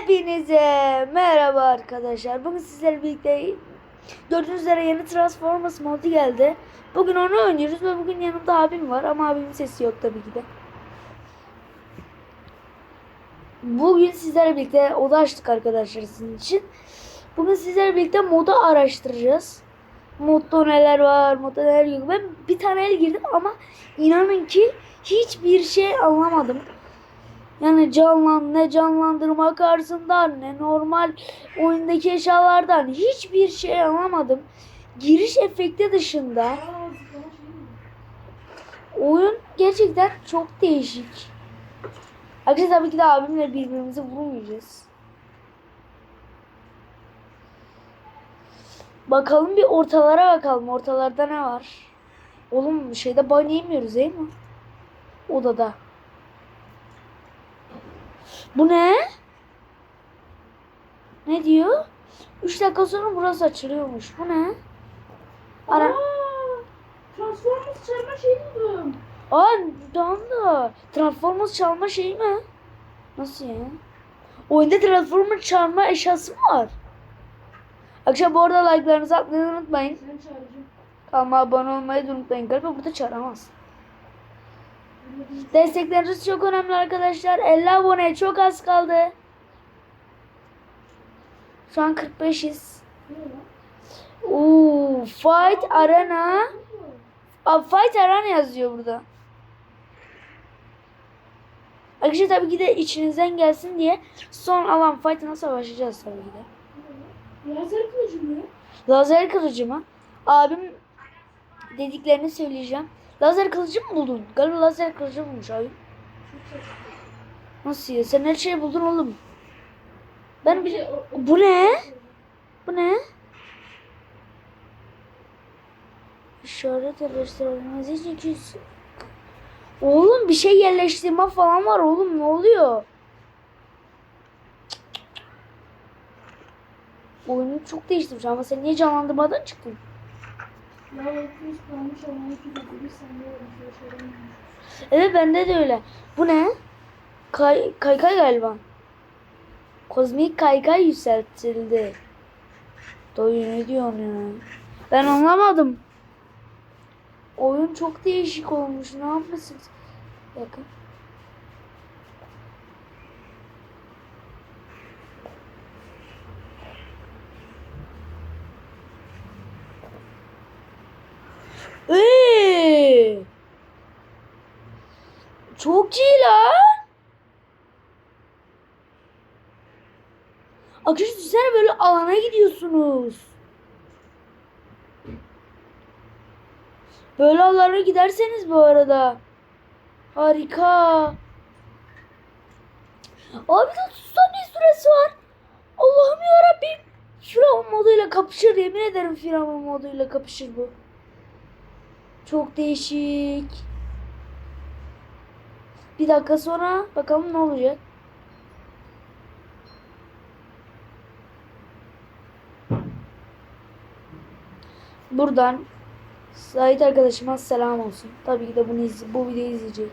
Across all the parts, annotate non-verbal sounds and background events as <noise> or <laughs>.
Hepinize merhaba arkadaşlar. Bugün sizlerle birlikte gördüğünüz üzere yeni Transformers modu geldi. Bugün onu oynuyoruz ve bugün yanımda abim var ama abimin sesi yok tabii ki de. Bugün sizlerle birlikte oda açtık arkadaşlar sizin için. Bugün sizlerle birlikte modu araştıracağız. Modda neler var, modda neler yok. Ben bir tane el girdim ama inanın ki hiçbir şey anlamadım. Yani canlan ne canlandırma karşısından ne normal oyundaki eşyalardan hiçbir şey anlamadım. Giriş efekti dışında oyun gerçekten çok değişik. Arkadaşlar tabii ki de abimle birbirimizi vurmayacağız. Bakalım bir ortalara bakalım. Ortalarda ne var? Oğlum şeyde banyo yemiyoruz değil mi? Odada. Bu ne? Ne diyor? 3 dakika sonra burası açılıyormuş. Bu ne? Ara Aa, Transformers çalma şeyi buldum. Aa tamam da Transformers çalma şeyi mi? Nasıl ya? Oyunda Transformers çalma eşyası mı var? Akşam bu arada like'larınızı atmayı unutmayın. Ama abone olmayı da unutmayın. Galiba burada çağıramaz. Destekleriniz çok önemli arkadaşlar. 50 aboneye çok az kaldı. Şu an 45'iz. Oo, Fight Arena. Aa, Fight Arena yazıyor burada. Arkadaşlar tabii ki de içinizden gelsin diye son alan fight'ına savaşacağız tabii ki de. Lazer kılıcı mı? Lazer kılıcı mı? Abim dediklerini söyleyeceğim. Lazer kılıcı mı buldun? Galiba lazer kılıcı bulmuş abi. Nasıl ya? Sen her şeyi buldun oğlum. Ben bir... Bu ne? Bu ne? İşaret yerleştirilmesi için iki- Oğlum bir şey yerleştirme falan var oğlum ne oluyor? Oyunu çok değiştirmiş ama sen niye canlandırmadan çıktın? Evet bende de öyle. Bu ne? Kay kaykay galiba. Kozmik kaykay yükseltildi. Doyu ne diyorsun ya? Ben anlamadım. Oyun çok değişik olmuş. Ne yapmışsınız? Bakın. Eee! Çok iyi lan. Arkadaşlar düşünsene böyle alana gidiyorsunuz. Böyle alana giderseniz bu arada. Harika. Abi de 30 saniye süresi var. Allah'ım yarabbim. Firavun moduyla kapışır. Yemin ederim Firavun moduyla kapışır bu. Çok değişik. Bir dakika sonra bakalım ne olacak. Buradan Sait arkadaşıma selam olsun. Tabii ki de bunu izle, bu videoyu izleyecek.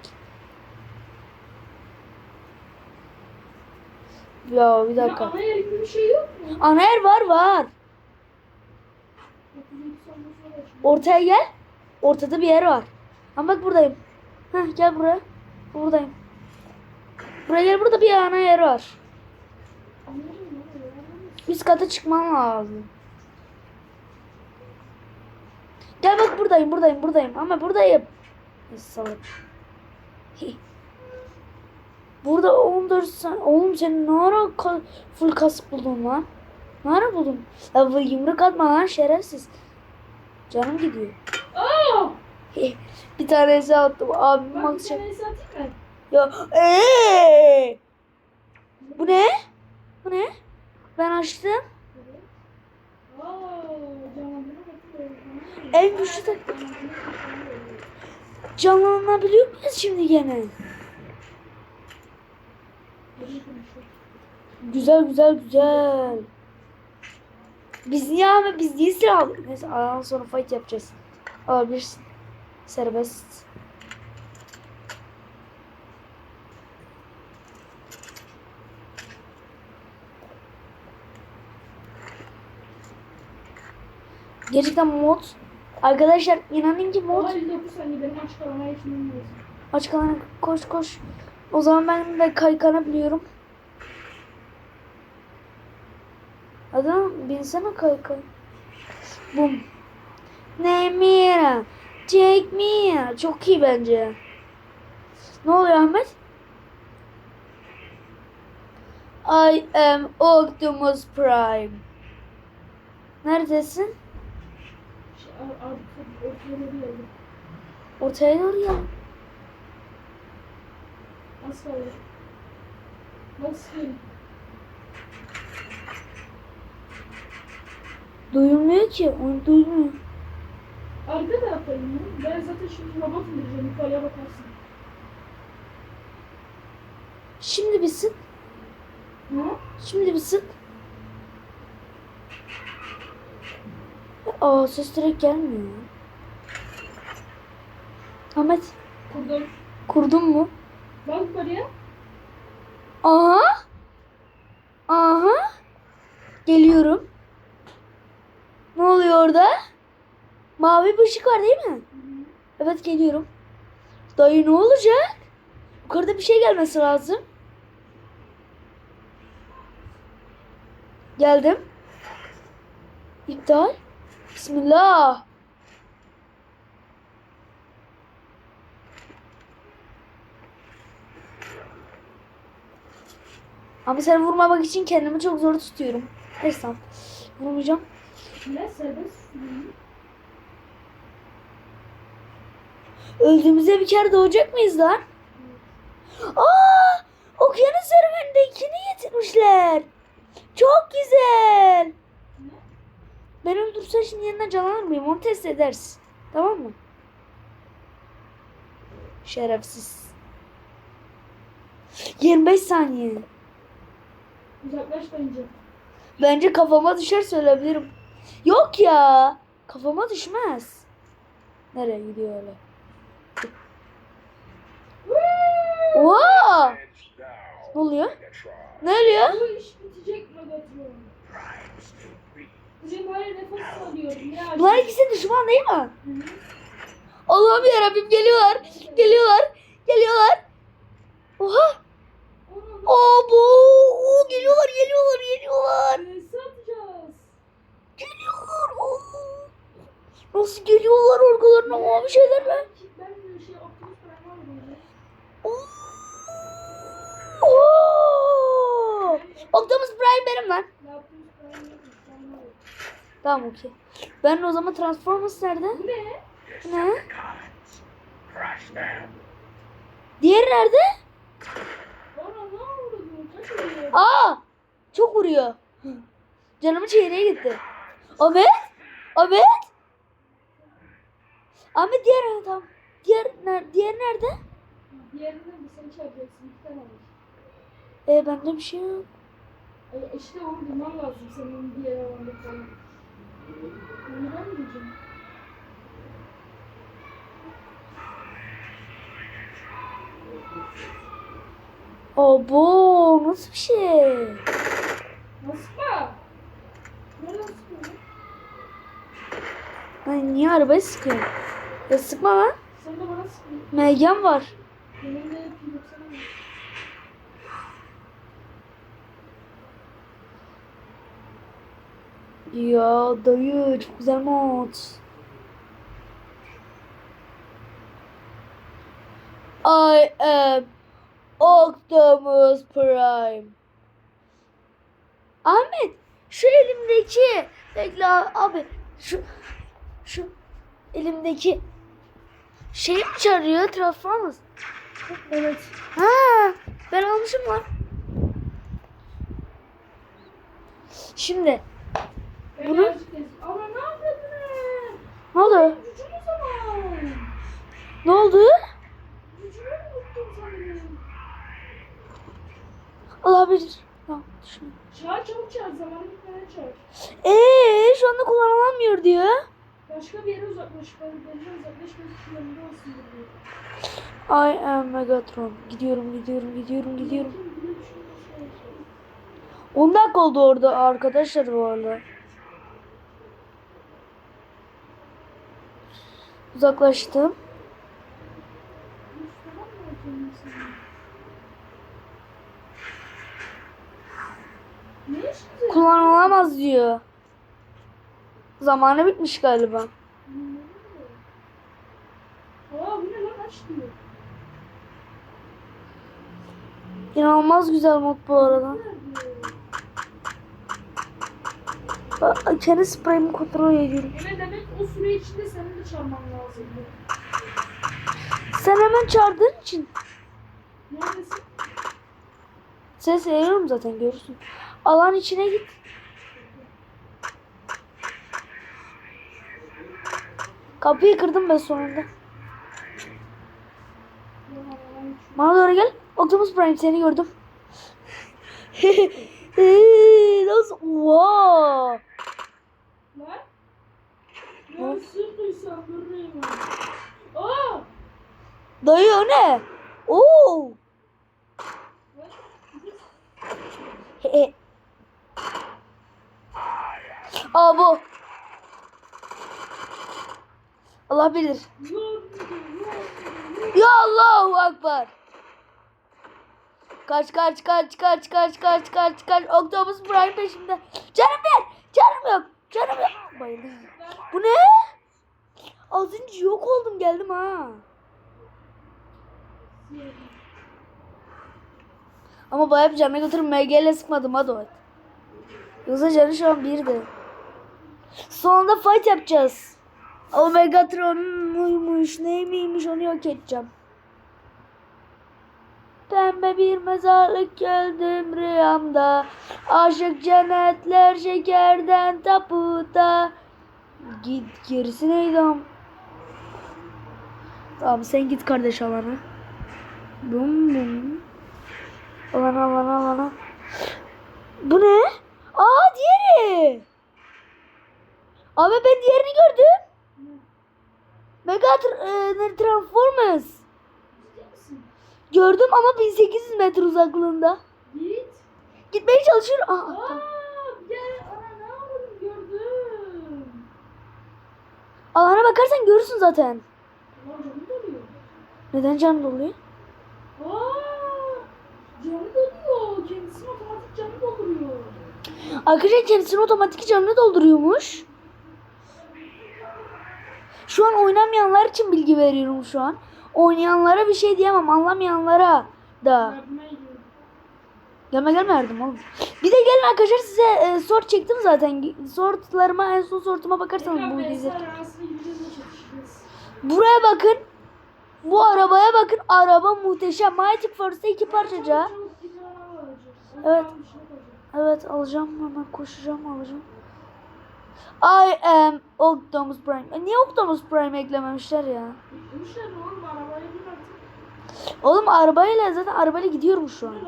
Ya bir Ya dakika. ana yer gibi bir şey yok mu? Anayer var var. 32 saniye sonra açılıyor. Ortaya gel. Ortada bir yer var. Ama bak buradayım. Heh, gel buraya. Buradayım. Buraya gel burada bir ana yer var. Üst kata çıkman lazım. Gel bak buradayım buradayım buradayım ama buradayım. Salak. Burada 14 sen oğlum sen ne ara ka- full kask buldun lan? Ne ara buldun? Ya bu yumruk atma lan şerefsiz. Canım gidiyor. <laughs> Bir tanesi attım abim Ben tane satayım mı? Ya eee! Bu ne? Bu ne? Ben açtım. En güçlü de canlanabiliyor muyuz şimdi gene? Güzel güzel güzel. Biz niye abi biz niye silah aldık? Neyse aradan sonra fight yapacağız. Alabilirsin serbest. Gerçekten mod arkadaşlar inanın ki mod aç kalana koş koş. O zaman ben de kaykana biliyorum. Adam binsene kaykana. Bum. Nemira. Take me. Çok iyi bence. Ne oluyor Ahmet? I am Optimus Prime. Neredesin? Ortaya doğru. Az kaldı. Nasıl? Duyulmuyor ki. Onu duymuyor. Arka taraftayım ya. Ben zaten şimdi robot indireceğim. Yukarıya bakarsın. Şimdi bir sık. Ne? Şimdi bir sık. Aa ses direkt gelmiyor. Ahmet Kurdum. kurdun mu? Bak yukarıya. Aha. Aha. Geliyorum. Ne oluyor orada? Mavi bir ışık var değil mi? Evet geliyorum. Dayı ne olacak? Yukarıda bir şey gelmesi lazım. Geldim. İptal. Bismillah. Ama seni vurmamak için kendimi çok zor tutuyorum. Tamam. Vurmayacağım. Ne? Serbest. Öldüğümüzde bir kere doğacak mıyız lan? Aa! Okyanus serüvenindekini getirmişler. Çok güzel. Ben öldürsen şimdi yeniden canlanır mıyım? Onu test ederiz. Tamam mı? Şerefsiz. 25 saniye. Uzaklaş bence. Bence kafama düşer söyleyebilirim. Yok ya. Kafama düşmez. Nereye gidiyor öyle? Oha! Ne oluyor? Ne oluyor? Bu iş bitecek Megatron. Nefes alıyorum. Ya. Bunlar ikisi düşman değil mi? Hı hı. Allah'ım yarabbim geliyorlar. Geliyorlar. Geliyorlar. Oha. Abo. Oo, geliyorlar geliyorlar geliyorlar. nasıl atacağız? Geliyorlar. Oo. Nasıl geliyorlar arkalarına mavi şeylerle. Ben bir şey Optimus Prime aldım. Oo. Oo. Optimus Prime benim lan. Tamam okey. Ben o zaman Transformers nerede? Ne? Ne? Diğeri nerede? Aa! Çok vuruyor. Canımı çeyreye gitti. Ahmet? Ahmet? Ahmet diğer tamam. Diğer ner diğer nerede? Diğerinden de seni çağıracaksın. İki tane var. E bende bir şey yok. E, işte onu bulman lazım senin diğer alanda falan. Onu ben diyeceğim? Abo nasıl bir şey? Nasıl sıkıyorsun? Ben niye arabayı sıkıyorum? Ya sıkma lan. Sen de bana sıkıyorsun. Megan var. Benim de Ya dayı çok güzel mod. I am Optimus Prime. Ahmet şu elimdeki bekle abi şu şu elimdeki şey mi çağırıyor Transformers? Evet. Ha ben almışım lan. Şimdi Bunu- Ama ne yapıyordun? ne oldu? Ne oldu? Sanırım. Olabilir. Tamam düşün. Çağır çabuk çağır. Zamanı bitmeden çağır. Eee şu anda kullanılamıyor diyor. Başka bir yere uzaklaş. Ben bence uzaklaş. Belki yanında olsun diyor. I am Megatron. Gidiyorum gidiyorum gidiyorum gidiyorum. Kim bilir şu nasıl olacak? 10 dakika oldu orada arkadaşlar bu arada. Uzaklaştım. Kullanılamaz diyor. Zamanı bitmiş galiba. İnanılmaz güzel mod bu arada. Nerede? Bak, Kendi spreyimi kontrol ediyorum. Öyle demek o süre içinde senin de çalman lazımdı. Sen hemen çağırdığın için. Neredesin? Seni seviyorum zaten görürsün. Alan içine git. Kapıyı kırdım ben sonunda. Bana doğru gel. Optimus Prime seni gördüm. <laughs> Nasıl? Wow. Lan? Ya sıkıysan. Aa! Dayı o ne? Oo. Lan, <laughs> He-. Aa bu. Allah bilir. Ya Allahu Akbar. Kaç kaç kaç kaç kaç kaç kaç kaç Octopus Prime peşimde. Canım bir. Canım yok. Canım yok. Bayıldım. Bu ne? Az önce yok oldum geldim ha. Ama bayağı bir canına götürüp MG ile sıkmadım hadi o. Yoksa canı şu an birdi. Sonunda fight yapacağız. O Megatron muymuş neymiş onu yok edeceğim. Pembe bir mezarlık gördüm rüyamda. Aşık cennetler şekerden tapuda. Git gerisi neydi am? Tamam sen git kardeş alana. Bum bum. Alana alana alana. Bu ne? Aa diğeri. Abi ben diğerini gördüm. Mega e, Transformers. Gördüm ama 1800 metre uzaklığında. Git. Gitmeye çalışıyorum. Aa, Aa, tamam. gel. Ana ne yapalım gördüm. Alana bakarsan görürsün zaten. Canı doluyor. Neden can doluyor? Aa, canı doluyor. Kendisini otomatik canı dolduruyor. Arkadaşlar kendisini otomatik canını dolduruyormuş. Şu an oynamayanlar için bilgi veriyorum şu an. Oynayanlara bir şey diyemem. Anlamayanlara da. Gelme yardım oğlum. Bir de gelin arkadaşlar size e, sort çektim zaten. Sortlarıma en son sortuma bakarsanız bu çatışacağız. Buraya bakın. Bu arabaya bakın. Araba muhteşem. Magic Force'da iki parçaca. Evet. Şey. Evet alacağım hemen koşacağım alacağım. I am Optimus Prime. E, niye Optimus Prime eklememişler ya? Demişler ne oğlum arabaya bin artık. Oğlum arabayla zaten arabayla gidiyorum şu an. Bir.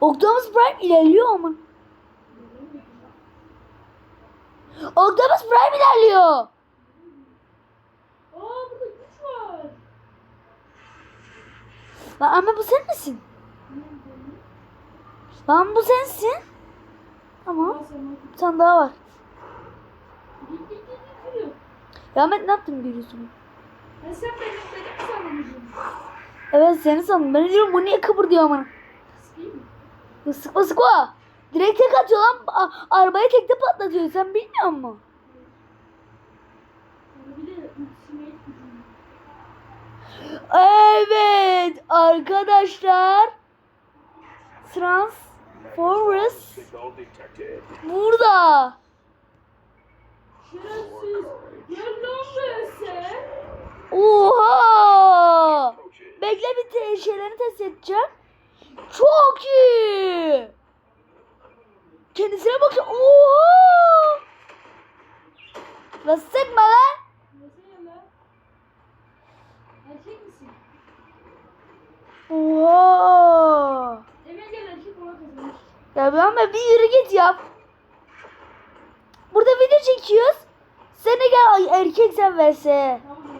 Optimus Prime ilerliyor ama. Optimus Prime ilerliyor. Lan ama bu sen misin? Lan bu sensin. Sen Bir tane daha var. Ya Ahmet ne yaptın biliyorsun? Ha sen benim benim sanmışsın. Evet seni sandım. Ben diyorum bu niye kıpırdıyor ama. Sıkayım mı? Ya Sıkma sıkma. Direkt tek atıyor lan. A- arabayı tekte patlatıyor. Sen bilmiyor musun? Evet arkadaşlar. Transformers burada. Şerefsiz. Be sen. Oha. Bekle bir te- şeylerini test edeceğim. Çok iyi. Kendisine bakıyor. Oha. La sıkma lan. Nasıl? Oha. Ya ben ama bir yürü git yap. Burada video çekiyoruz. Sen de gel erkek sen verse. Tamam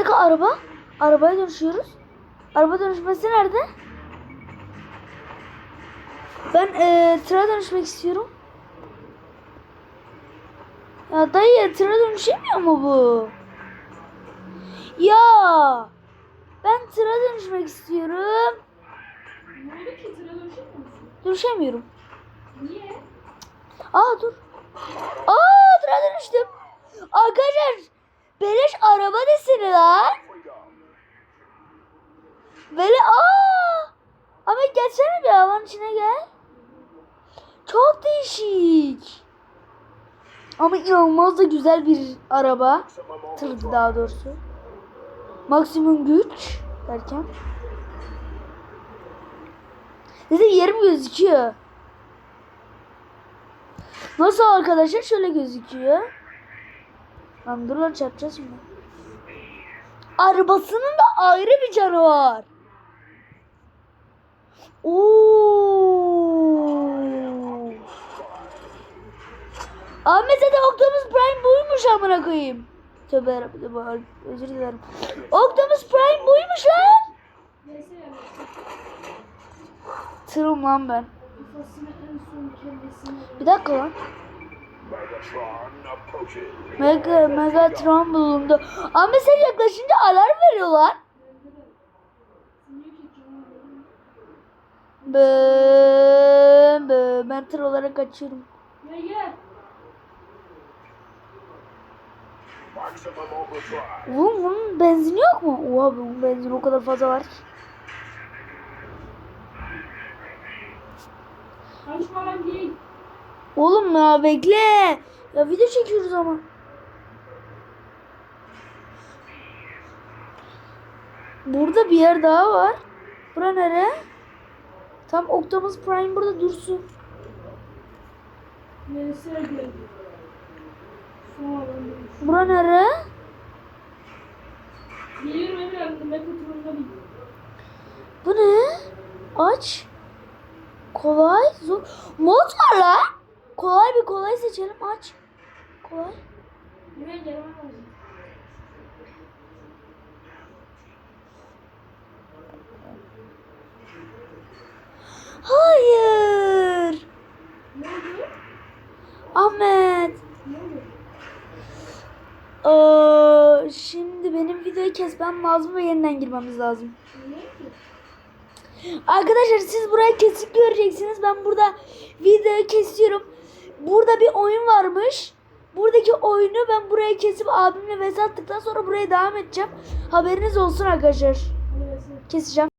dakika araba. Arabaya dönüşüyoruz. Araba dönüşmesi nerede? Ben e, tıra dönüşmek istiyorum. Ya dayı tıra dönüşemiyor mu bu? Ya ben tıra dönüşmek istiyorum. Ne oldu ki? Tıra dönüşemiyor musun? Dönüşemiyorum. Niye? Aa dur. Aa tıra dönüştüm. Arkadaşlar beleş araba desene lan. Böyle aa. Ama gelsene bir havanın içine gel. Çok değişik. Ama inanılmaz da güzel bir araba. Tırdı daha doğrusu. Maksimum güç derken. Zaten yerim gözüküyor. Nasıl arkadaşlar? Şöyle gözüküyor. Lan dur lan çarpacağız şimdi. Arabasının da ayrı bir canı var. Oo. Ahmet zaten Prime buymuş amına koyayım. Tövbe yarabbim. Özür dilerim. Optimus Prime buymuş lan. Tırım lan ben. Bir dakika lan. Mega, Megatron bulundu. Ahmet sen yaklaşınca alarm veriyorlar. Bı, bı. Ben tır olarak kaçıyorum. Oğlum bunun benzini yok mu? Oha bunun benzini o kadar fazla var ki. Lan değil. Oğlum ya bekle. Ya video çekiyoruz ama. Burada bir yer daha var. Bura nere? Tam Optimus Prime burada dursun. De- Bura nere? Geliyorum Emre abi. Megatron'da bir. Bu ne? Aç. Kolay. Zor. Mod var lan. Kolay bir kolay seçelim. Aç. Kolay. Buraya. Hayır. Ne oldu? Ahmet. Ne oldu? Ee, şimdi benim videoyu kesmem lazım ve yeniden girmemiz lazım. Arkadaşlar siz burayı kesik göreceksiniz. Ben burada videoyu kesiyorum. Burada bir oyun varmış. Buradaki oyunu ben buraya kesip abimle vs attıktan sonra buraya devam edeceğim. Haberiniz olsun arkadaşlar. Keseceğim.